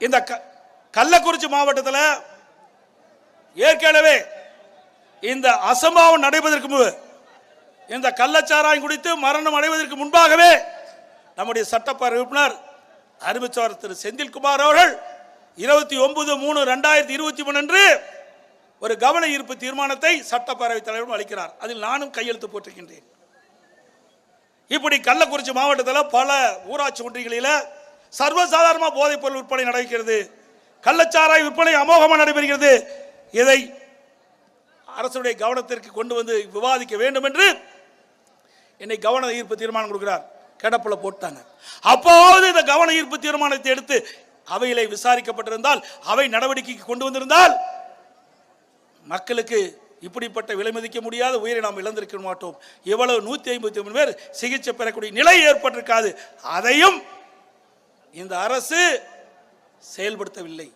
இந்த க- கள்ளக்குறிச்சி மாவட்டத்தில் ஏற்கனவே இந்த அசம்பாவம் நடைபெறுவதற்கு முன்பு இந்த கள்ளச்சாராயம் குடித்து மரணம் அடைவதற்கு முன்பாகவே நம்முடைய சட்டப்பேரவை உறுப்பினர் அறிவிச்சவர் திரு செந்தில்குமார் அவர்கள் இருபத்தி ஒன்பது மூணு ரெண்டாயிரத்தி இருபத்தி மூணு அன்று ஒரு கவன ஈர்ப்பு தீர்மானத்தை சட்டப்பேரவைத் தலைவரும் அளிக்கிறார். அதில் நானும் கையெழுத்து போட்டிருக்கின்றேன். இப்படி கள்ளக்குறிச்சி மாவட்டத்தில் பல ஊராட்சி ஒன்றியங்களில் சர்வசாதாரணமாக போதைப் பொருள் விற்பனை நடக்கிறது. கள்ளச்சாராய் விற்பனை அமோகமாக நடைபெறுகிறது. இதை அரசுடைய கவனத்திற்கு கொண்டு வந்து விவாதிக்க வேண்டும் என்று என்னை கவன ஈர்ப்பு தீர்மானம் கொடுக்கிறார். கிடப்புல போட்டாங்க. அப்போது இந்த கவன ஈர்ப்பு தீர்மானத்தை எடுத்து அவையிலே விசாரிக்கப்பட்டிருந்தால் அவை நடவடிக்கைக்கு கொண்டு வந்திருந்தால் மக்களுக்கு இப்படிப்பட்ட விலை மதிக்க முடியாத உயிரை நாம் இழந்திருக்க மாட்டோம். இவ்வளவு நூற்றி ஐம்பத்தி மூணு பேர் சிகிச்சை பெறக்கூடிய நிலை ஏற்பட்டிருக்காது. அதையும் இந்த அரசு செயல்படுத்தவில்லை.